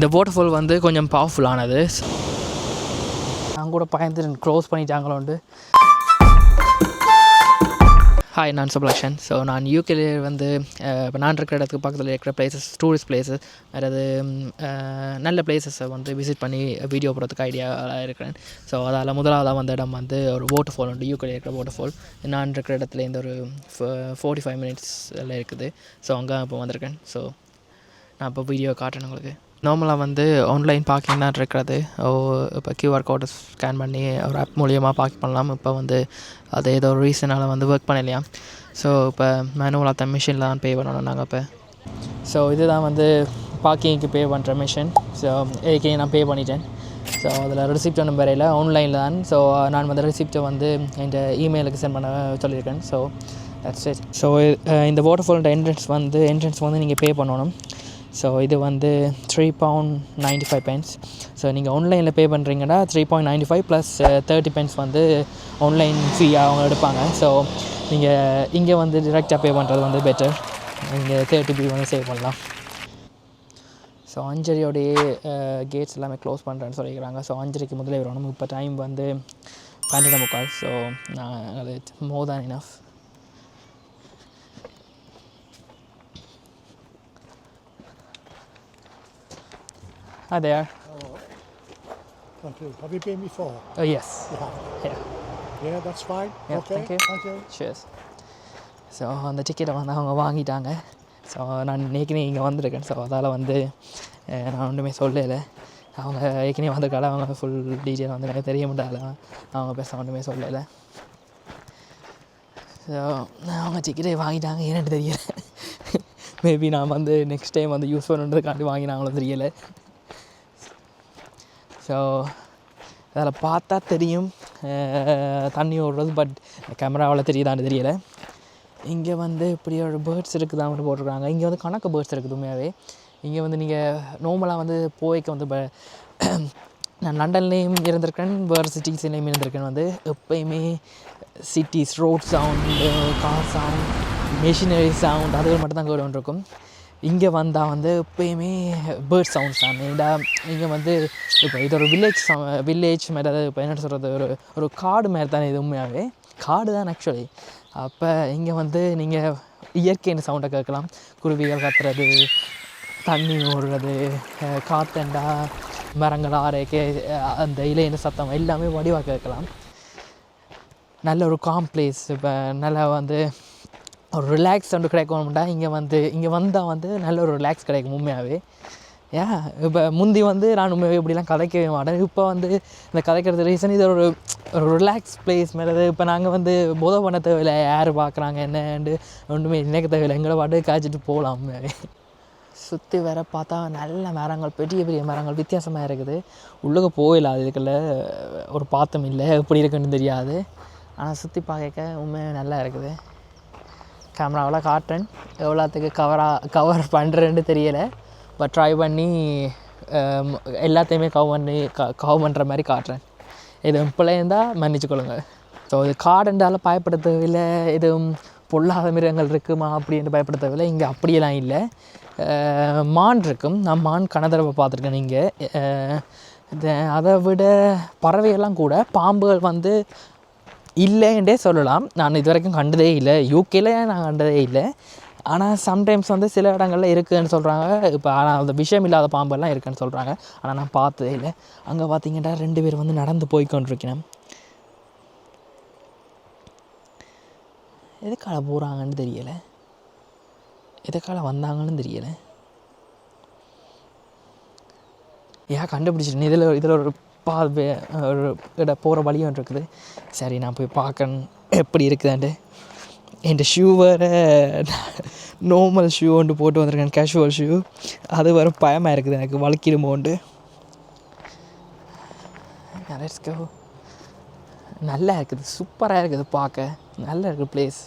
இந்த வாட்டர்ஃபால் வந்து கொஞ்சம் பவர்ஃபுல்லானது நான் கூட பயந்து க்ளோஸ் பண்ணிட்டாங்களோண்டு. ஹாய் நான் சுப்லக்ஷன் ஸோ நான் யூகேல வந்து இப்போ நான் இருக்கிற இடத்துக்கு பக்கத்தில் இருக்கிற பிளேசஸ் டூரிஸ்ட் பிளேசஸ் அதாவது நல்ல பிளேசஸை வந்து விசிட் பண்ணி வீடியோ போடுறதுக்கு ஐடியாவாக இருக்கிறேன். ஸோ அதால் முதலாவதாக வந்த இடம் வந்து ஒரு வாட்டர் ஃபால் உண்டு யூகேல இருக்கிற வாட்டர் ஃபால் நான் இருக்கிற இடத்துல இந்த ஒரு ஃபோர்ட்டி ஃபைவ் மினிட்ஸில் இருக்குது. ஸோ அங்கே இப்போ வந்திருக்கேன். ஸோ நான் இப்போ வீடியோ காட்டுறேன் உங்களுக்கு. நார்மலாக வந்து ஆன்லைன் பார்க்கிங் தான் இருக்கிறது. ஓ இப்போ கியூஆர் கோடை ஸ்கேன் பண்ணி ஒரு ஆப் மூலியமாக பார்க் பண்ணலாம். இப்போ வந்து அது ஏதோ ஒரு ரீசனால் வந்து ஒர்க் பண்ணலையா? ஸோ இப்போ மேனுவலாக தான் மிஷினில் தான் பே பண்ணணும் நாங்கள் இப்போ. ஸோ இதுதான் வந்து பார்க்கிங்க்கு பே பண்ணுற மிஷின் ஸோ ஏகே நான் பே பண்ணிட்டேன். ஸோ அதில் ரிசிப்ட் ஒன்றும் வரையில் ஆன்லைனில் தான். ஸோ நான் வந்து ரிசிப்ட்டை வந்து என் இமெயிலுக்கு சென்ட் பண்ண சொல்லியிருக்கேன். ஸோ தட்ஸ் இட் ஸோ இந்த வாட்டர்ஃபாலோட என்ட்ரன்ஸ் வந்து என்ட்ரன்ஸ் வந்து நீங்கள் பே பண்ணணும். ஸோ இது வந்து three pound ninety five pence so நீங்கள் ஆன்லைனில் பே பண்ணுறீங்கன்னா three point ninety five plus thirty pence வந்து ஆன்லைன் ஃப்ரீயாக அவங்க எடுப்பாங்க. ஸோ நீங்கள் இங்கே வந்து டிரெக்டாக பே பண்ணுறது வந்து பெட்டர் நீங்கள் தேர்ட்டி பி வந்து சேவ் பண்ணலாம். ஸோ அஞ்சரியோடைய கேட்ஸ் uh, எல்லாமே க்ளோஸ் பண்ணுறேன்னு சொல்லிக்கிறாங்க ஸோ அஞ்சரைக்கு முதலே வரணும். இப்போ டைம் வந்து பன்னெண்டு முக்கால். ஸோ நான் அது more than enough Hi there. Thank you. Have you been before? Oh, yes. Have. Yeah. Yeah, that's fine. Yeah, okay. thank you. Thank you. Cheers. So அந்த டிக்கெட்டை வந்து அவங்க வாங்கிட்டாங்க ஸோ நான் ஏற்கனவே இங்கே வந்திருக்கேன் ஸோ அதால் வந்து நான் ஒன்றுமே சொல்லலை அவங்க ஏற்கனவே வந்திருக்கால அவங்க ஃபுல் டீட்டெயில் வந்து எனக்கு தெரிய முடியல அவங்க பேச ஒன்றுமே சொல்லலை ஸோ அவங்க டிக்கெட்டை வாங்கிட்டாங்க ஏன்னு தெரியல மேபி நான் வந்து நெக்ஸ்ட் டைம் வந்து யூஸ் பண்ணுறதுக்காண்டி வாங்கினாங்களோ தெரியலை ஸோ அதில் பார்த்தா தெரியும். தண்ணி ஓடுறது பட் கேமராவில் தெரியுதான்னு தெரியலை. இங்கே வந்து இப்படி ஒரு பேர்ட்ஸ் இருக்குதான்னு போட்டிருக்காங்க. இங்கே வந்து கணக்கு பேர்ட்ஸ் இருக்குது உண்மையாகவே இங்கே வந்து நீங்கள் நார்மலாக வந்து போய்க்க வந்து ப நான் லண்டன்லேயும் இருந்திருக்கேன் வேறு சிட்டிஸ்லேயும் இருந்திருக்கேன் வந்து. எப்பயுமே cities road sound car sound machinery sound அதுகள் மட்டும்தான் கேட்டு இருக்கும் இங்கே வந்தால் வந்து எப்பயுமே பேர்ட் சவுண்ட்ஸ் தான். மெயினாக இங்கே வந்து இப்போ இது ஒரு வில்லேஜ் வில்லேஜ் மாதிரி அதாவது இப்போ என்ன சொல்கிறது ஒரு ஒரு காடு மாதிரி தானே இது உண்மையாகவே காடு தான் ஆக்சுவலி அப்போ இங்கே வந்து நீங்கள் இயற்கையின் சவுண்டை கேட்கலாம்? குருவிகள் கத்துறது தண்ணி ஓடுறது காத்தண்டா மரங்கள் ஆரைக்கு அந்த இலையின் சத்தம் எல்லாமே வடிவாக கேட்கலாம். நல்ல ஒரு காம் பிளேஸ் இப்போ நல்லா வந்து ஒரு ரிலாக்ஸ் வந்து கிடைக்கணும்டா இங்கே வந்து இங்கே வந்தால் வந்து நல்ல ஒரு ரிலாக்ஸ் கிடைக்கும் உண்மையாகவே ஏன் இப்போ முந்தி வந்து நான் உண்மையாகவே இப்படிலாம் கதைக்கவே மாட்டேன். இப்போ வந்து இந்த கதைக்கிறது ரீசன் இது ஒரு ஒரு ரிலாக்ஸ் பிளேஸ் மேலே இப்போ நாங்கள் வந்து போதை பண்ண தேவையில்லை. யார் பார்க்குறாங்க என்னண்டு ஒன்றுமே நினைக்க தேவையில்லை. எங்களை பாட்டு காய்ச்சிட்டு போகலாம். உண்மையாகவே சுற்றி வர பார்த்தா நல்ல மரங்கள் பெரிய பெரிய மரங்கள் வித்தியாசமாக இருக்குது. உள்ளுக்கு அது அதுக்குள்ள. ஒரு பாத்தம் இல்லை. எப்படி இருக்குன்னு தெரியாது. ஆனால் சுற்றி பார்க்க உண்மையாக நல்லா இருக்குது. கேமராவில் காட்டுறேன். எவ்வளோத்துக்கு கவராக கவர் பண்ணுறேன்னு தெரியலை. பட் ட்ரை பண்ணி எல்லாத்தையுமே கவ் பண்ணி க கவ் பண்ணுற மாதிரி காட்டுறேன். இது பிள்ளைந்தால் மன்னிச்சுக்கொள்ளுங்க ஸோ இது காடுன்றால பயப்பட தேவையில்லை எதுவும் பொல்லாத மிருகங்கள் இருக்குமா அப்படின்னு பயப்பட தேவையில்லை இங்கே அப்படியெல்லாம் இல்லை. மான் இருக்கும். நான் மான் கனதரவை பார்த்துருக்கேன் இங்கே. அதை விட பறவைகள்லாம் கூட பாம்புகள் வந்து இல்லைன்றே சொல்லலாம். நான் இது வரைக்கும் கண்டதே இல்லை. யூகேல நான் கண்டதே இல்லை. ஆனால் சம்டைம்ஸ் வந்து சில இடங்களில் இருக்குதுன்னு சொல்கிறாங்க இப்போ ஆனால் அந்த விஷயம் இல்லாத பாம்பெல்லாம் இருக்குதுன்னு சொல்கிறாங்க ஆனால் நான் பார்த்ததே இல்லை. அங்கே பார்த்தீங்கன்னா ரெண்டு பேர் வந்து நடந்து போய் கொண்டிருக்கிறேன் எதுக்கால போகிறாங்கன்னு தெரியலை. எதுக்கால வந்தாங்கன்னு தெரியலை. ஏன் கண்டுபிடிச்சிட்டேன் இதில் இதில் ஒரு பா ஒரு இட போகிற வழியும் ஒன்று இருக்குது. சரி நான் போய் பார்க்கணும். எப்படி இருக்குதாண்டு என் ஷூ வேறு நார்மல் ஷூ ஒன்று போட்டு வந்திருக்கேன் கேஷுவல் ஷூ அது வேறு பயமாக இருக்குது எனக்கு வலிக்கிடுமோண்டு லெட்ஸ் கோ நல்லா இருக்குது சூப்பராக இருக்குது பார்க்க. நல்லா இருக்குது பிளேஸ்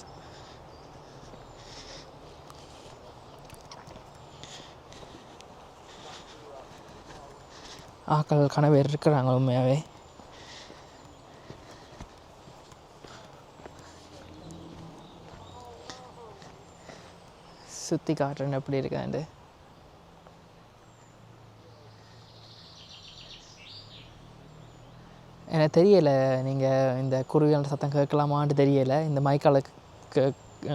ஆக்கள் பேர் இருக்கிறாங்க உண்மையாகவே சுற்றி காட்டுறேன் எப்படி இருக்காண்டு எனக்கு தெரியலை நீங்கள் இந்த குருவியான சத்தம் கேட்கலாமான்னு தெரியலை. இந்த மைக்கால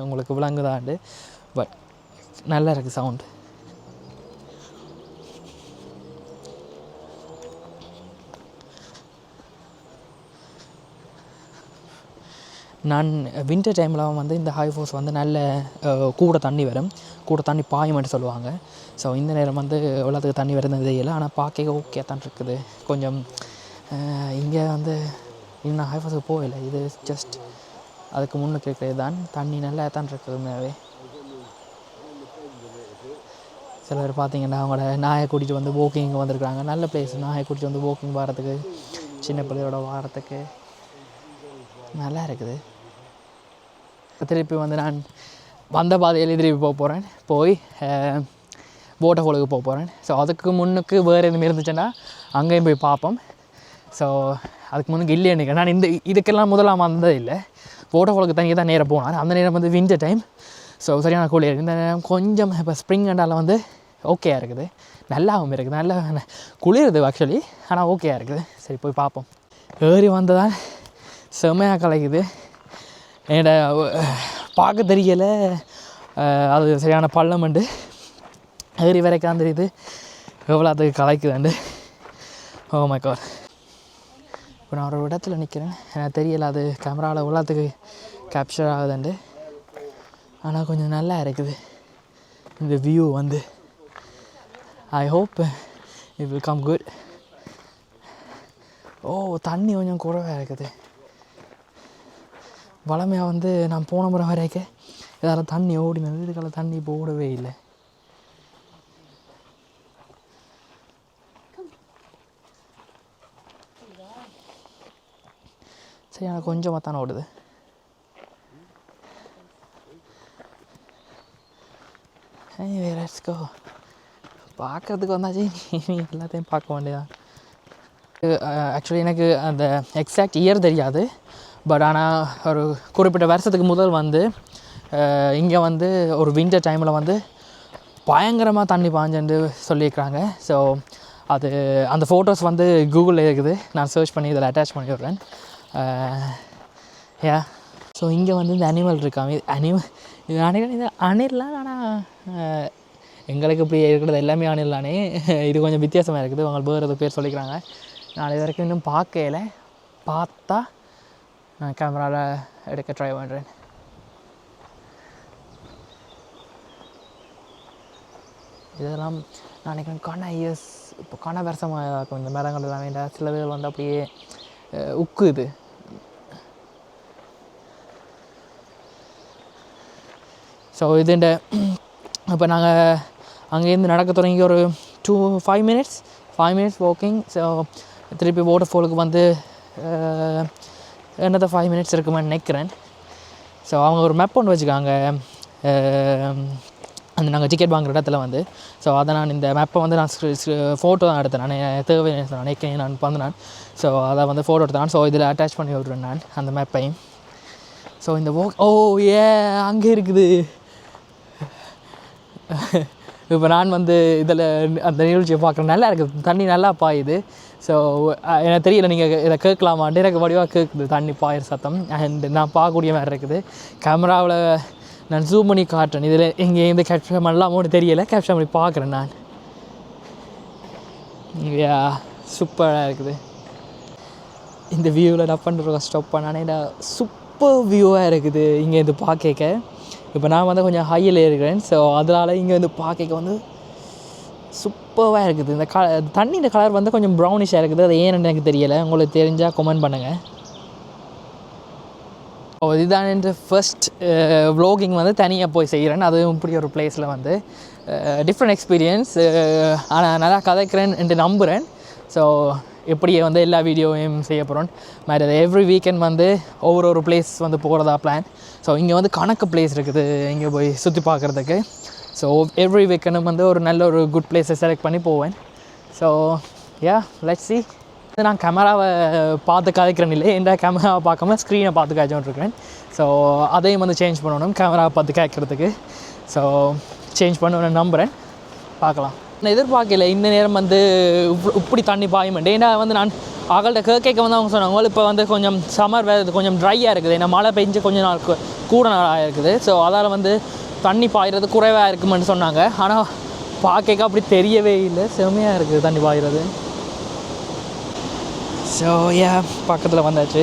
உங்களுக்கு விளங்குதாண்டு பட் நல்லா இருக்குது சவுண்டு நான் வின்டர் டைமில் வந்து இந்த ஹை ஃபோர்ஸ் வந்து நல்ல கூட தண்ணி வரும். கூட தண்ணி பாயுமென்று சொல்லுவாங்க. ஸோ இந்த நேரம் வந்து எவ்வளோத்துக்கு தண்ணி வருதுன்னு தெரியல. ஆனால் பார்க்க ஓகே தான் இருக்குது. கொஞ்சம் இங்கே வந்து இன்னும் ஹை ஃபோர்ஸுக்கு போகலை. இது ஜஸ்ட் அதுக்கு முன்னுக்கு இருக்கிறது தான் தண்ணி நல்லா தான் இருக்குது உண்மையாகவே சில பேர் பார்த்தீங்கன்னா அவங்களோட நாயை கூட்டிகிட்டு வந்து வாக்கிங் வந்திருக்காங்க நல்ல பிளேஸ் நாயை கூட்டிகிட்டு வந்து வாக்கிங் வாரத்துக்கு சின்ன பிள்ளையோட வாரத்துக்கு. நல்லா இருக்குது. திருப்பி வந்து நான் வந்த பாதையில் திருப்பி போக போகிறேன் போய் போட்டை ஹோலுக்கு போக போகிறேன் ஸோ அதுக்கு முன்னுக்கு வேறு எதுவும் இருந்துச்சுன்னா அங்கேயும் போய் பார்ப்போம். ஸோ அதுக்கு முன்னுக்கு இல்லை எனக்கு. நான் இந்த இதுக்கெல்லாம் முதலாம் வந்தது இல்லை. போட்டோ ஹோலுக்கு தனியாக தான் நேரம் போனார் அந்த நேரம் வந்து வின்டர் டைம் ஸோ சரியான கூலியாக இந்த நேரம் கொஞ்சம் இப்போ ஸ்ப்ரிங் அண்டால் வந்து ஓகேயா இருக்குது. நல்லாவும் இருக்குது நல்லா குளிருது ஆக்சுவலி ஆனால் ஓகேயா இருக்குது. சரி போய் பார்ப்போம். ஏறி வந்ததால் செம்மையாக கலைக்குது. என்னோட uh, பார்க்க தெரியல uh, அது சரியான பள்ளமண்டு ஏறி வரைக்கான் தெரியுது. எவ்வளோத்துக்கு கலைக்குதுண்டு ஓ oh மை கார் இப்போ நான் ஒரு இடத்துல நிற்கிறேன் எனக்கு தெரியல அது கேமராவில் எவ்வளோத்துக்கு கேப்சர் ஆகுதுண்டு. ஆனால் கொஞ்சம் நல்லா இருக்குது. இந்த வியூ வந்து. I hope it will come good oh தண்ணி கொஞ்சம் குறைவாக இருக்குது. வளமையாக வந்து நான் போன முறை வரைக்கும் இதால் தண்ணி ஓடினது. இதுக்கால தண்ணி இப்போ ஓடவே இல்லை. சரி எனக்கு கொஞ்சமாக தானே ஓடுது. Anyway, let's go. பார்க்கறதுக்கு வந்தாச்சு. நீ எல்லாத்தையும் பார்க்க வேண்டியதான் ஆக்சுவலி எனக்கு அந்த எக்ஸாக்ட் இயர் தெரியாது. பட் ஆனால் ஒரு குறிப்பிட்ட வருஷத்துக்கு முதல் வந்து இங்கே வந்து ஒரு வின்டர் டைமில் வந்து பயங்கரமாக தண்ணி பாஞ்சன்னு சொல்லியிருக்கிறாங்க. ஸோ அது அந்த ஃபோட்டோஸ் வந்து கூகுளில் இருக்குது. நான் சர்ச் பண்ணி இதில் அட்டாச் பண்ணி விட்றேன் யா ஸோ இங்கே வந்து இந்த அனிமல் இருக்காங்க இது அனிமல் இது அணில் இது அணில்லாம் ஆனால் எங்களுக்கு இப்படி இருக்கிறது எல்லாமே அணில் தானே. இது கொஞ்சம் வித்தியாசமாக இருக்குது. அவங்க வேறு பேர் சொல்லிக்கிறாங்க. நான் இது வரைக்கும் இன்னும் பார்க்கல. பார்த்தா நான் கேமராவில் எடுக்க ட்ரை பண்ணுறேன் இதெல்லாம் நான் நினைக்கிறேன் கன இயர்ஸ் இப்போ கன வருஷமாக இருக்கும் இந்த மரங்கள் எல்லாமே இந்த சில பேர் வந்து அப்படியே உக்கு உக்குது ஸோ இதுண்ட இப்போ நாங்கள் அங்கேருந்து நடக்க தொடங்கி ஒரு two five minutes five minutes walking so திருப்பி வாட்டர் ஃபாலுக்கு வந்து என்னது ஃபைவ் மினிட்ஸ் இருக்குமான்னு நினைக்கிறேன். ஸோ அவங்க ஒரு மேப் ஒன்று வச்சுக்காங்க. அந்த நாங்கள் டிக்கெட் வாங்குற இடத்துல வந்து. ஸோ அதை நான் இந்த மேப்பை வந்து நான் ஃபோட்டோ தான் எடுத்தேன். நான் தேவை நினைக்கிறேன் நான் வந்து நான் ஸோ அதை வந்து ஃபோட்டோ எடுத்தேன். ஸோ இதில் அட்டாச் பண்ணி விட்றேன் நான் அந்த மேப்பையும் ஸோ இந்த ஓ ஓ ஏ அங்கே இருக்குது. இப்போ நான் வந்து இதில் அந்த நிகழ்ச்சியை பார்க்குறேன். நல்லா இருக்குது. தண்ணி நல்லா பாயுது. ஸோ எனக்கு தெரியல நீங்கள் இதை கேட்கலாமான்ட்டு. எனக்கு வடிவாக கேட்குது. தண்ணி பாயிற சத்தம். அண்ட் நான் பார்க்கக்கூடிய மாதிரி இருக்குது. கேமராவில் நான் ஜூம் பண்ணி காட்டுறேன். இதில் இங்கே இந்த கேப்சர் பண்ணலாமோன்னு தெரியல. கேப்ஷன் பண்ணி பார்க்குறேன் நான். யா சூப்பராக இருக்குது. இந்த வியூவில் நான் பண்ணுறோம் ஸ்டாப் பண்ணானே. சூப்பர் வியூவாக இருக்குது. இங்கே இது பார்க்க இப்போ நான் வந்து கொஞ்சம் ஹையில் இருக்கிறேன். ஸோ அதனால் இங்கே வந்து பார்க்க வந்து சூப்பராக இருக்குது. இந்த க தண்ணியோட கலர் வந்து கொஞ்சம் ப்ரௌனிஷாக இருக்குது. அது ஏன்னு எனக்கு தெரியலை. உங்களுக்கு தெரிஞ்சால் கமெண்ட் பண்ணுங்கள் ஓ இதுதான் என்ற ஃபர்ஸ்ட் வ்ளாகிங் வந்து தனியாக போய் செய்கிறேன் அதுவும் இப்படி ஒரு பிளேஸில் வந்து. டிஃப்ரெண்ட் எக்ஸ்பீரியன்ஸ் ஆனால் நல்லா கதைக்கிறேன் என்று நம்புகிறேன் ஸோ எப்படியே வந்து எல்லா வீடியோவையும் செய்ய போகிறோம் மாதிரி எவ்ரி வீக்கெண்ட் வந்து ஒவ்வொரு ஒரு பிளேஸ் வந்து போகிறதா பிளான் ஸோ இங்கே வந்து கணக்கு பிளேஸ் இருக்குது. இங்கே போய் சுற்றி பார்க்குறதுக்கு. ஸோ எவ்ரி வீக்கெண்டும் வந்து ஒரு நல்ல ஒரு குட் பிளேஸை செலக்ட் பண்ணி போவேன். ஸோ யா லெட் சி நான் கேமராவை பார்த்து கதைக்கிறேன் இல்லை இந்த கேமராவை பார்க்காம ஸ்க்ரீனை பார்த்து காய்ச்சிட்டு இருக்கிறேன். ஸோ அதையும் வந்து சேஞ்ச் பண்ணணும். கேமராவை பார்த்து கேட்குறதுக்கு ஸோ சேஞ்ச் பண்ணணும்னு நம்புகிறேன் பார்க்கலாம். நான் எதிர்பார்க்கல. இந்த நேரம் வந்து இப்படி தண்ணி பாயுமெண்டு ஏன்னா வந்து நான் அவங்கள்ட்ட கேட்க வந்து அவங்க சொன்னாங்க இப்போ வந்து கொஞ்சம் சம்மர் வேறு கொஞ்சம் ட்ரையாக இருக்குது. ஏன்னா மழை பெஞ்சு கொஞ்சம் நாள் கூட நாளாக இருக்குது. ஸோ அதால் வந்து தண்ணி பாயிறது குறைவாக இருக்குமென்னு சொன்னாங்க. ஆனால் பார்க்க அப்படி தெரியவே இல்லை. செம்மையாக இருக்குது தண்ணி பாயிறது. ஸோ ஏ பக்கத்தில் வந்தாச்சு.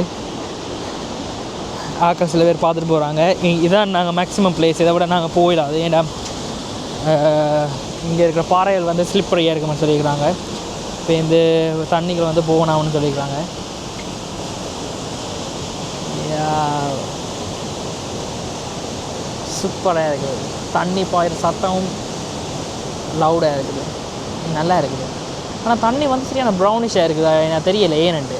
ஆக்கள் சில பேர் பார்த்துட்டு போகிறாங்க இதான் நாங்கள் மேக்ஸிமம் பிளேஸ் இதை விட நாங்கள் போயிடாது. ஏன்னா இங்கே இருக்கிற பாறைகள் வந்து ஸ்லிப்பரியாக இருக்குமென்னு சொல்லியிருக்கிறாங்க. இப்போ இந்த தண்ணிகள் வந்து போகணும்னு சொல்லியிருக்கிறாங்க. சூப்பராக இருக்குது. தண்ணி பாயிற சத்தமும் லவுடாக இருக்குது. நல்லா இருக்குது. ஆனால் தண்ணி வந்து சரியான ப்ரௌனிஷாக இருக்குது? எனக்கு தெரியல. ஏன்னுட்டு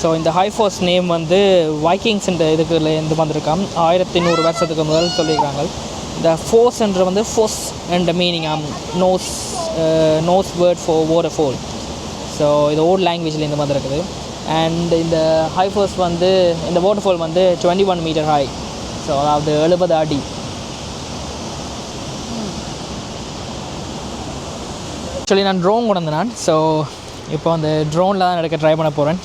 ஸோ இந்த ஹைஃபோஸ் நேம் வந்து வைக்கிங்ஸ் என்ற இதுக்கு இருந்து வந்திருக்கான் ஆயிரத்தி நூறு வருஷத்துக்கு முதல் சொல்லியிருக்காங்க. இந்த ஃபோர்ஸ் என்ற வந்து ஃபோர்ஸ் என்ற மீனிங் ஆம் நோஸ் நோஸ் வேர்ட் ஃபோ ஓர் ஃபோல் ஸோ இது ஓல்ட் லாங்குவேஜில் இந்த மாதிரி இருக்குது அண்ட் இந்த ஹைஃபோஸ் வந்து இந்த வாட்டர் ஃபால் வந்து twenty one meter high so அதாவது எழுபது அடி. ஆக்சுவலி நான் ட்ரோன் கொண்டு வந்தேன். நான் ஸோ இப்போ அந்த ட்ரோனில் தான் எடுக்க ட்ரை பண்ண போகிறேன்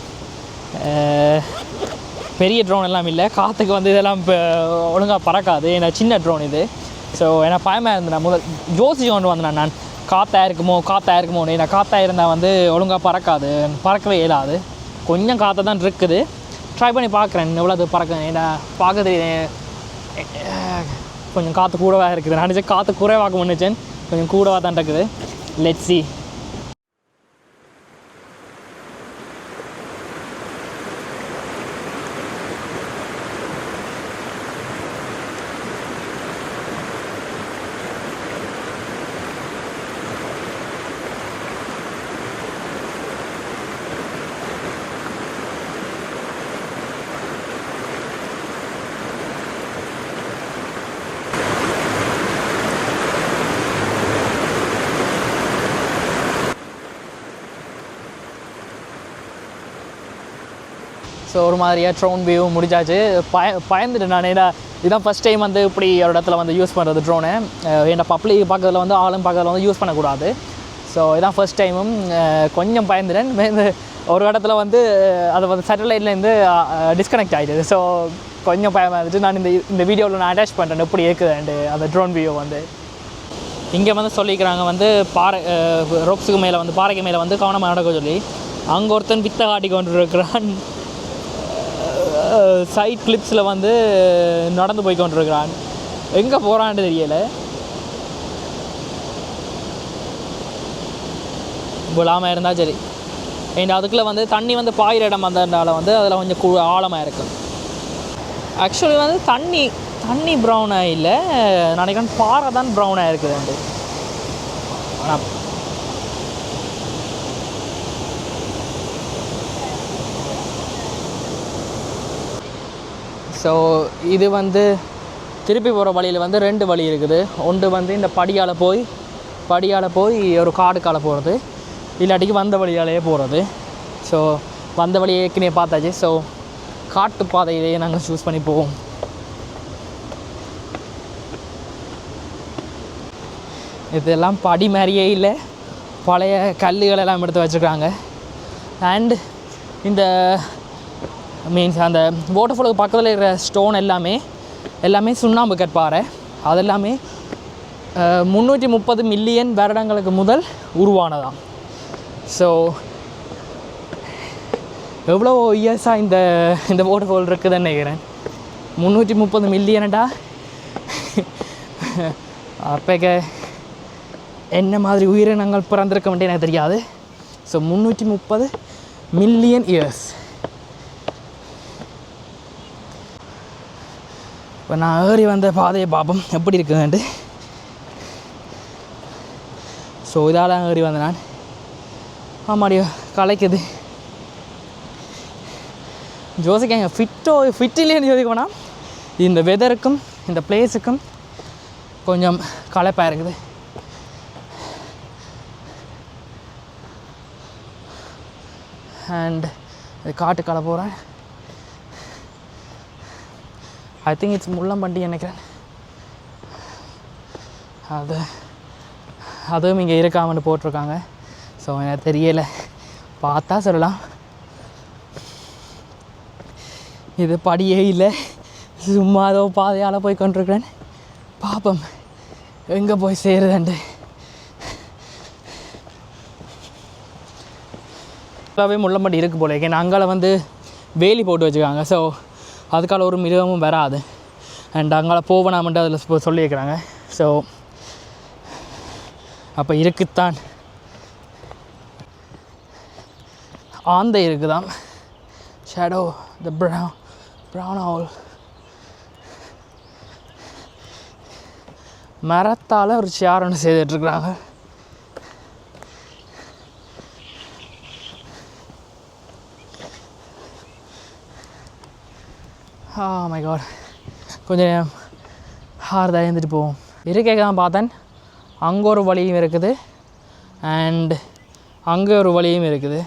பெரிய ட்ரோன் எல்லாம் இல்லை. காற்றுக்கு வந்து இதெல்லாம் இப்போ ஒழுங்காக பறக்காது. ஏன்னா சின்ன ட்ரோன் இது. ஸோ ஏன்னா பயமாக இருந்தேன் முதல் ஜோசி கொண்டு வந்தேன் நான். காற்றா இருக்குமோ காற்றா இருக்குமோ ஏன்னா காற்றா இருந்தால் வந்து ஒழுங்காக பறக்காது. பறக்கவே இயலாது. கொஞ்சம் காற்று தான் இருக்குது. ட்ரை பண்ணி பார்க்குறேன் எவ்வளோ அது பறக்கும் ஏன்னா பார்க்க தெரியுது கொஞ்சம் காற்று கூடவாக இருக்குது. நான் நினச்சேன் காற்று குறைவாக நினச்சேன். கொஞ்சம் கூடவாக தான் இருக்குது. லெட்ஸி ஸோ ஒரு மாதிரியாக ட்ரோன் வியூ முடிஞ்சாச்சு. பய பயந்துட்டு நான். ஏன்னா இதுதான் ஃபஸ்ட் டைம் வந்து இப்படி ஒரு இடத்துல வந்து யூஸ் பண்ணுறது ட்ரோனு ஏன்னா பப்ளிக் பார்க்கறதுல வந்து ஆளும் பார்க்கறதுல வந்து யூஸ் பண்ணக்கூடாது. ஸோ இதான் ஃபஸ்ட் டைமும் கொஞ்சம் பயந்துட்டேன். ஒரு இடத்துல வந்து அது வந்து சேட்டலைட்லேருந்து டிஸ்கனெக்ட் ஆகிடுது ஸோ கொஞ்சம் பயமாக இருந்துச்சு. நான் இந்த இந்த வீடியோவில் நான் அட்டாச் பண்ணுறேன் எப்படி இருக்குதுண்டு அந்த ட்ரோன் வியூ வந்து. இங்கே வந்து சொல்லிக்கிறாங்க வந்து பாறை ரோப்ஸுக்கு மேலே வந்து பாறைக்கு மேலே வந்து கவனமாக நடக்க சொல்லி. அங்கே ஒருத்தன் வித்தை காட்டி கொண்டு இருக்கிறான் சைட் கிளிப்ஸில் வந்து நடந்து போய் கொண்டிருக்கிறான் எங்கே போகிறான்னு தெரியலை. விழாமல் இருந்தால் சரி. ஏன்னா அதுக்குள்ளே வந்து தண்ணி வந்து பாயிற இடம் வந்ததுனால வந்து அதில் கொஞ்சம் கு ஆழமாக இருக்கும் ஆக்சுவலி வந்து தண்ணி தண்ணி ப்ரௌனாக இல்லை. நினைக்கிறேன் பாறை தான் ப்ரௌனாக இருக்குதுண்டு ஆனால் ஸோ இது வந்து திருப்பி போகிற வழியில் வந்து ரெண்டு வழி இருக்குது. ஒன்று வந்து இந்த படியால் போய் படியால் போய் ஒரு காடுக்கால போகிறது இல்லாட்டிக்கு வந்த வழியாலேயே போகிறது ஸோ வந்த வழியை ஏற்கனவே பார்த்தாச்சு. ஸோ காட்டு பாதையிலேயே நாங்கள் சூஸ் பண்ணி போவோம். இதெல்லாம் படி மாதிரியே இல்லை. பழைய கல்லுகளெல்லாம் எடுத்து வச்சுருக்காங்க. அண்ட் இந்த மீன்ஸ் அந்த வாட்டர்ஃபாலுக்கு பக்கத்தில் இருக்கிற ஸ்டோன் எல்லாமே எல்லாமே சுண்ணாம்பு கற்பாறை அதெல்லாமே முந்நூற்றி முப்பது மில்லியன் வருடங்களுக்கு முதல் உருவானதாம். ஸோ எவ்வளோ இயர்ஸாக இந்த இந்த வாட்டர்ஃபால் இருக்குதுன்னு நினைக்கிறேன். முந்நூற்றி முப்பது மில்லியனடா அப்போக்க என்ன மாதிரி உயிரினங்கள் பிறந்திருக்க வேண்டிய எனக்கு தெரியாது. ஸோ முந்நூற்றி முப்பது மில்லியன் இயர்ஸ் இப்போ நான் ஏறி வந்த பாதையை பார்ப்போம். எப்படி இருக்குதுன்ட்டு. ஸோ இதால் ஏறி வந்தேன் நான். ஆமாடி கலைக்குது. ஜோசிக்காங்க ஃபிட்டோ ஃபிட் இல்லைன்னு இந்த வெதருக்கும் இந்த பிளேஸுக்கும் கொஞ்சம் களைப்பாக இருக்குது. அண்ட் இது காட்டுக்கால போகிறேன் ஐ திங்க் இட்ஸ் முள்ளம்பண்டி நினைக்கிறேன். அது அதுவும் இங்கே இருக்காமன்னு போட்டிருக்காங்க. ஸோ எனக்கு தெரியலை. பார்த்தா சொல்லலாம். இது படியே இல்லை. சும்மா ஏதோ பாதையால் போய் கொண்டிருக்கிறேன். பாப்பம். எங்கே போய் சேருதண்டு ஃபுல்லாகவே முள்ளம்பட்டி இருக்குது போல ஏன்னா அங்கால வந்து வேலி போட்டு வச்சுருக்காங்க. ஸோ அதுக்கால ஒரு மிருகமும் வராது. அண்ட் அங்கால போவனாமன்ட்டு அதில் சொல்லியிருக்கிறாங்க. ஸோ அப்போ இருக்குத்தான். ஆந்தை இருக்குதான் shadow the brown brown all மரத்தால் ஒரு சேர் ஒன்று செய்துட்ருக்குறாங்க ஆ மை காட் கொஞ்சம் நேரம் ஹார்தாக எழுந்துட்டு போவோம். இருக்கைக்கு தான் பார்த்தேன். அங்கே ஒரு வழியும் இருக்குது. அண்ட் அங்கே ஒரு வழியும் இருக்குது.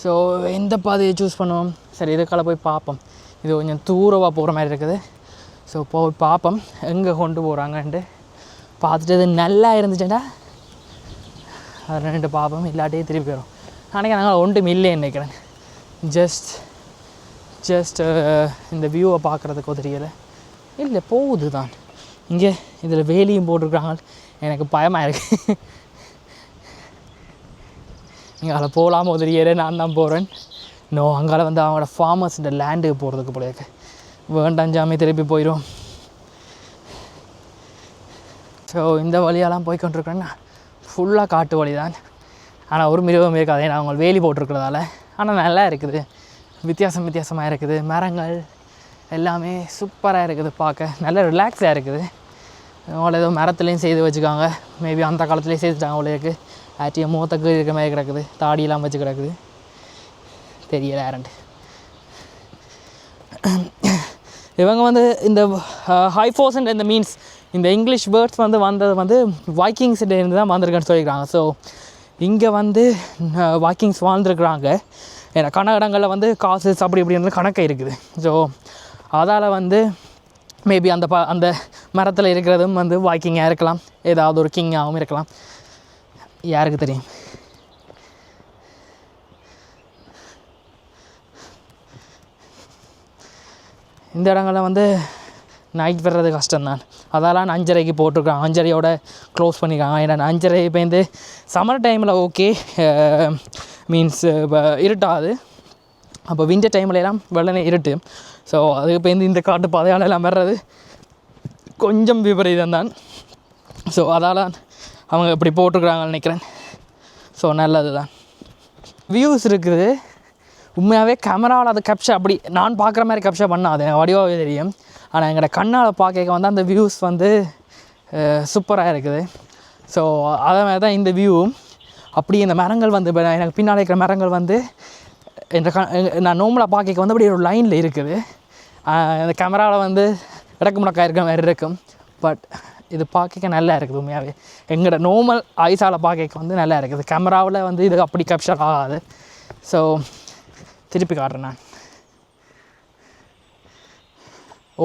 ஸோ எந்த பாதையை சூஸ் பண்ணுவோம்? சரி இதுக்கால போய் பார்ப்போம். இது கொஞ்சம் தூரமாக போகிற மாதிரி இருக்குது. ஸோ போய் பார்ப்போம். எங்கே கொண்டு போகிறாங்கன்ட்டு பார்த்துட்டு இது நல்லா இருந்துச்சுன்னா அது ரெண்டு பார்ப்போம். இல்லாட்டியே திருப்பி வரும். அன்றைக்கி நாங்கள் ஒன்றும் இல்லைன்னு நினைக்கிறேன். ஜஸ்ட் ஜஸ்ட் uh, இந்த வியூவை பார்க்குறதுக்கோ தெரியலை இல்லை போகுது தான். இங்கே இதில் வேலியும் போட்டிருக்காங்க. எனக்கு பயமாக இருக்குது இங்கே அதில் போகலாமோ தெரியல நான் தான் போகிறேன் நோ அங்கால வந்து அவங்களோட ஃபார்மர்ஸ் இந்த லேண்டுக்கு போகிறதுக்கு போல இருக்கு. வேண்டாம் ஜாமி திருப்பி போயிடும் ஸோ இந்த வழியெல்லாம் போய் கொண்டிருக்கிறேன்னா ஃபுல்லாக காட்டு வழி தான் ஆனால் ஒரு மிருகம் இருக்காது. ஏன்னா அவங்க வேலி போட்டிருக்கிறதால. ஆனால் நல்லா இருக்குது. வித்தியாசம் வித்தியாசமாக இருக்குது. மரங்கள் எல்லாமே சூப்பராக இருக்குது பார்க்க. நல்ல ரிலாக்ஸாக இருக்குது. அவ்வளோ ஏதோ மரத்துலேயும் செய்து வச்சுக்காங்க. மேபி அந்த காலத்துலேயும் செய்துட்டாங்க அவ்வளோக்கு ஆட்டிய மூத்தக்கு இருக்க மாதிரி கிடக்குது. தாடியெல்லாம் வச்சு கிடக்குது. தெரியல யாரண்டு இவங்க வந்து இந்த ஹைஃபோஸ் இந்த மீன்ஸ் இந்த இங்கிலீஷ் வேர்ட்ஸ் வந்து வந்தது வந்து வாக்கிங்ஸ் இருந்து தான் வந்திருக்குன்னு சொல்லியிருக்காங்க. ஸோ இங்கே வந்து வாக்கிங்ஸ் வாழ்ந்துருக்குறாங்க. ஏன்னா கன்னடங்களில் வந்து காசு அப்படி இப்படின்றது கணக்கு இருக்குது. ஸோ அதால் வந்து மேபி அந்த ப அந்த மரத்தில் இருக்கிறதும் வந்து வாக்கிங்காக இருக்கலாம். ஏதாவது ஒரு கிங்காகவும் இருக்கலாம். யாருக்கு தெரியும்? இந்த இடங்களில் வந்து நைட் வர்றது கஷ்டம்தான். அதெல்லாம் அஞ்சரைக்கு போட்டிருக்காங்க அஞ்சரையோட க்ளோஸ் பண்ணியிருக்காங்க ஏன்னா அஞ்சரை இப்போ சம்மர் டைமில் ஓகே மீன்ஸ் uh, இருட்டாது. அப்போ விஞ்ச டைம்லலாம் எல்லாம் வெள்ளனே இருட்டு. ஸோ அதுக்கு இப்போ இந்த காட்டு பாதையால் எல்லாம் வர்றது கொஞ்சம் விபரீதம் தான். ஸோ அதால் அவங்க இப்படி போட்டிருக்கிறாங்கன்னு நினைக்கிறேன். ஸோ நல்லது தான் வியூஸ் இருக்குது உண்மையாகவே கேமராவில் அதை கப்ஷா அப்படி நான் பார்க்குற மாதிரி கேப்சர் பண்ணாது எனக்கு வடிவாகவே தெரியும். ஆனால் எங்களோட கண்ணால் பார்க்க வந்து அந்த வியூஸ் வந்து சூப்பராக இருக்குது. ஸோ அதே மாதிரி தான் இந்த வியூவும் அப்படி இந்த மரங்கள் வந்து எனக்கு பின்னால் இருக்கிற மரங்கள் வந்து என்ற க நான் நோம்பலாக பார்க்க வந்து அப்படியே ஒரு லைனில் இருக்குது. அந்த இந்த கேமராவில் வந்து இடக்கு முடக்காக இருக்கிற மாதிரி இருக்கும். பட் இது பார்க்க நல்லா இருக்குது உண்மையாகவே எங்களோட நோமல் ஐஸால் பார்க்க வந்து நல்லா இருக்குது. கேமராவில் வந்து இது அப்படி கேப்சர் ஆகாது. ஸோ திருப்பி காட்டுறேன் நான்.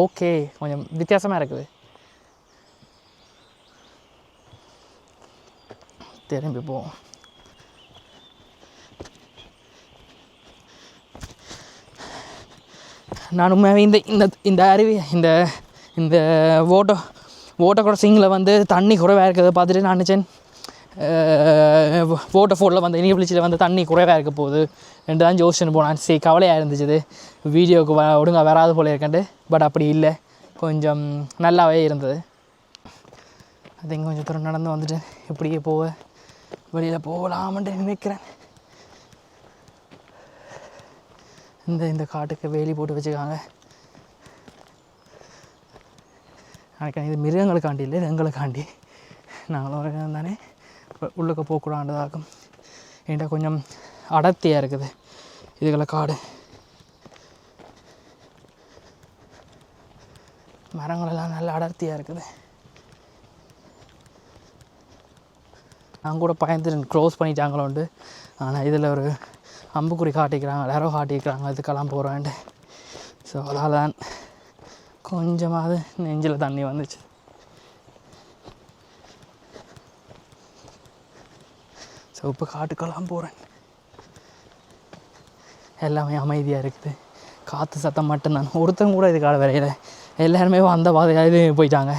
ஓகே கொஞ்சம் வித்தியாசமாக இருக்குது. திரும்பி போவோம். நான் உண்மையாகவே இந்த இந்த இந்த அருவி இந்த இந்த ஓட்டோ ஓட்டோ கிராசிங்கில் வந்து தண்ணி குறைவாக இருக்கிறத பார்த்துட்டு நான் நினச்சேன். ஓட்ட ஃபோனில் வந்து நீர்வீழ்ச்சியில் வந்து தண்ணி குறைவாக இருக்க போகுது. ரெண்டு தான் ஜோஷன் போனான் சரி கவலையாக இருந்துச்சு வீடியோவுக்கு வ ஒடுங்க வராது போல இருக்கேன்ட்டு பட் அப்படி இல்லை. கொஞ்சம் நல்லாவே இருந்தது. அது இங்கே கொஞ்சம் தூரம் நடந்து வந்துட்டு இப்படியே போக வெளியில் போகலாமன்ட்டு நினைக்கிறேன். இந்த இந்த காட்டுக்கு வேலி போட்டு வச்சுருக்காங்க. எனக்கு இது மிருகங்களுக்காண்டி இல்லை இது எங்களுக்காண்டி. நாங்களும் ஒரு தானே. உள்ளுக்கு உள்ளுக்க போகக்கூடாண்டதாகும் என்கிட்ட கொஞ்சம் அடர்த்தியாக இருக்குது. இதுகளை காடு. மரங்களெல்லாம் நல்ல அடர்த்தியாக இருக்குது. நான் கூட பயந்துட்டு க்ளோஸ் பண்ணிட்டாங்களோண்டு. ஆனால் இதில் ஒரு அம்புக்குறி காட்டிக்கிறாங்க எல்லாரோ காட்டிக்கிறாங்க அதுக்கெல்லாம் போகிறேன்ட்டு ஸோ அதனால் தான் கொஞ்சமாவது நெஞ்சில் தண்ணி வந்துச்சு. ஸோ இப்போ காட்டுக்கெல்லாம் போகிறேன் எல்லாமே அமைதியாக இருக்குது. காற்று சத்தம் மட்டும்தான் ஒருத்தன் கூட இதுக்காக வரையில. எல்லாருமே வந்த பாதையாக இது போயிட்டாங்க.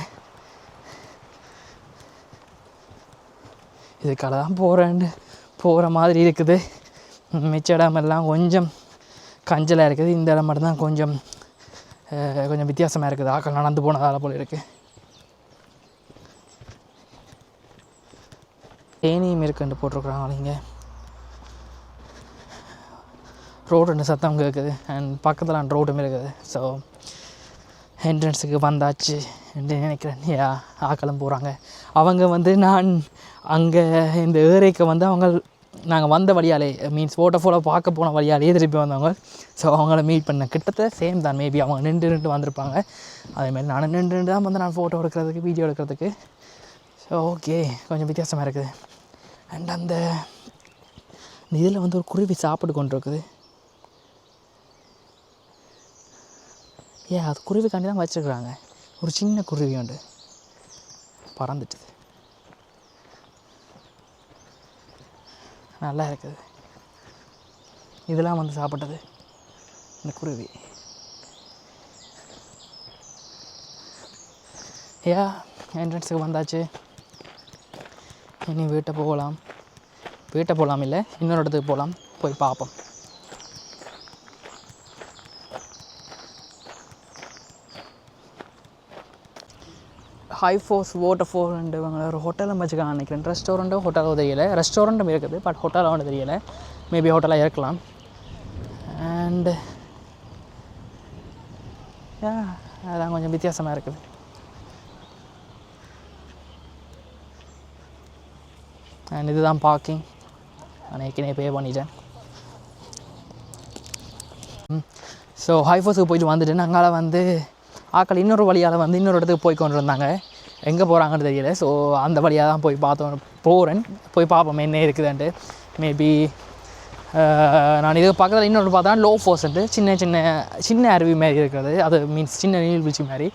இதுக்காக தான் போகிறேன்ட்டு போகிற மாதிரி இருக்குது. மிச்ச இடமெல்லாம் கொஞ்சம் கஞ்சலாக இருக்குது. இந்த இடம் மட்டும்தான் கொஞ்சம் கொஞ்சம் வித்தியாசமாக இருக்குது. ஆக்கள் நடந்து போனதால் போல் இருக்குது தேனியும் இருக்குன்னு போட்டிருக்குறாங்க இங்கே. ரோடு சத்தம் கேட்குது அண்ட் பக்கத்தில் அந்த ரோடும் இருக்குது. ஸோ என்ட்ரன்ஸுக்கு வந்தாச்சு என்று நினைக்கிறேன். ஆக்களும் போகிறாங்க அவங்க வந்து நான் அங்கே இந்த ஏரிக்கு வந்து அவங்க நாங்கள் வந்த வழியாலே மீன்ஸ் ஃபோட்டோ ஃபோட்டோ பார்க்க போன வழியாலே திருப்பி வந்தவங்க. ஸோ அவங்கள மீட் பண்ண கிட்டத்தட்ட சேம் தான். மேபி அவங்க நின்று நின்று வந்திருப்பாங்க. அதேமாதிரி நானும் நின்று நின்று தான் வந்து நான் ஃபோட்டோ எடுக்கிறதுக்கு வீடியோ எடுக்கிறதுக்கு. ஸோ ஓகே கொஞ்சம் வித்தியாசமாக இருக்குது. அண்ட் அந்த இதில் வந்து ஒரு குருவி சாப்பிட்டு கொண்டு இருக்குது ஏன் அது குருவிக்காண்டி தான் வச்சுருக்குறாங்க. ஒரு சின்ன குருவி உண்டு. பறந்துட்டுது. நல்லா இருக்குது இதெல்லாம் வந்து சாப்பிட்டது இந்த குருவி. ஏ என்ட்ரன்ஸுக்கு வந்தாச்சு. இனி வீட்டை போகலாம். வீட்டை போகலாம் இல்லை இன்னொரு இடத்துக்கு போகலாம். போய் பார்ப்போம். ஹை ஃபோர்ஸ் வாட்டர் ஃபோர்ண்ட் இவங்க ஒரு ஹோட்டலும் வச்சுக்காங்க நினைக்கிறேன். ரெஸ்டாரண்ட்டோ ஹோட்டலோ தெரியல. ரெஸ்டாரண்ட்டும் இருக்குது பட் ஹோட்டலாக ஒன்று தெரியல. மேபி ஹோட்டலாக இருக்கலாம். அண்டு அதெல்லாம் கொஞ்சம் வித்தியாசமாக இருக்குது. அண்ட் இதுதான் பார்க்கிங் நான் ஏற்கனவே பே பண்ணிட்டேன். ஸோ ஹைஃபோஸுக்கு போயிட்டு வந்துட்டு நாங்களால் வந்து ஆக்கள் இன்னொரு வழியால் வந்து இன்னொரு இடத்துக்கு போய் கொண்டு இருந்தாங்க எங்கே போகிறாங்கன்னு தெரியல. ஸோ அந்த வழியாக தான் போய் பார்த்தோம். போகிறேன் போய் பார்ப்போம் என்ன இருக்குதுன்ட்டு. மேபி நான் இது பக்கத்தில் இன்னொரு பார்த்தா லோ ஃபோர்ஸ்ன்ட்டு சின்ன சின்ன சின்ன அருவி மாதிரி இருக்கிறது. அது மீன்ஸ் சின்ன நீர்வீழ்ச்சி மாதிரி.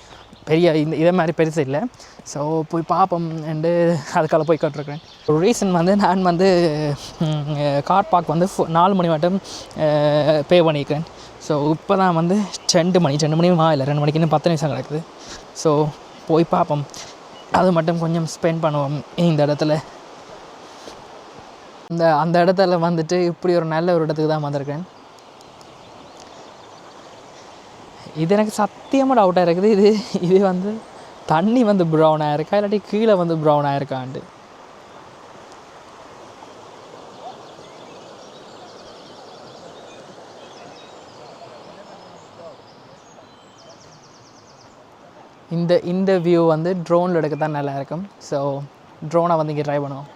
பெரிய இந்த இதை மாதிரி பெருசு இல்லை. ஸோ போய் பார்ப்போம் என்று அதுக்காக போய் கட்டிருக்கிறேன். ஒரு ரீசன் வந்து நான் வந்து கார் பார்க் வந்து நாலு மணி மட்டும் பே பண்ணியிருக்கேன். ஸோ இப்போ தான் வந்து ரெண்டு மணி ரெண்டு மணி இல்லை ரெண்டு மணிக்கு இன்னும் பத்து நிமிஷம் கிடக்குது ஸோ போய் பார்ப்போம். அது மட்டும் கொஞ்சம் ஸ்பெண்ட் பண்ணுவோம் இந்த இடத்துல. இந்த அந்த இடத்துல வந்துட்டு இப்படி ஒரு நல்ல ஒரு இடத்துக்கு தான் வந்திருக்கேன். இது எனக்கு சத்தியமாக டவுட்டாக இருக்குது. இது இது வந்து தண்ணி வந்து ப்ரௌன் இருக்கா? இல்லாட்டி கீழே வந்து ப்ரௌனாக ஆயிருக்கான்ட்டு இந்த இந்த வியூ வந்து ட்ரோனில் எடுக்க தான் நல்லா இருக்கும். ஸோ ட்ரோனை வந்து இங்கே ட்ரை பண்ணுவோம்.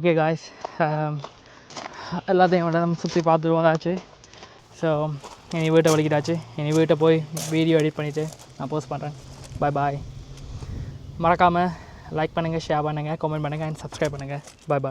ஓகே காய்ஸ் எல்லாத்தையும் விட சுற்றி பார்த்துட்டு வந்தாச்சு ஸோ என் வீட்டை வலிக்கிட்டாச்சு என் வீட்டை போய் வீடியோ எடிட் பண்ணிவிட்டு நான் போஸ்ட் பண்ணுறேன் பாய் பாய் மறக்காமல் லைக் பண்ணுங்கள் ஷேர் பண்ணுங்கள் கமெண்ட் பண்ணுங்கள் அண்ட் சப்ஸ்கிரைப் பண்ணுங்கள் பாய் பாய்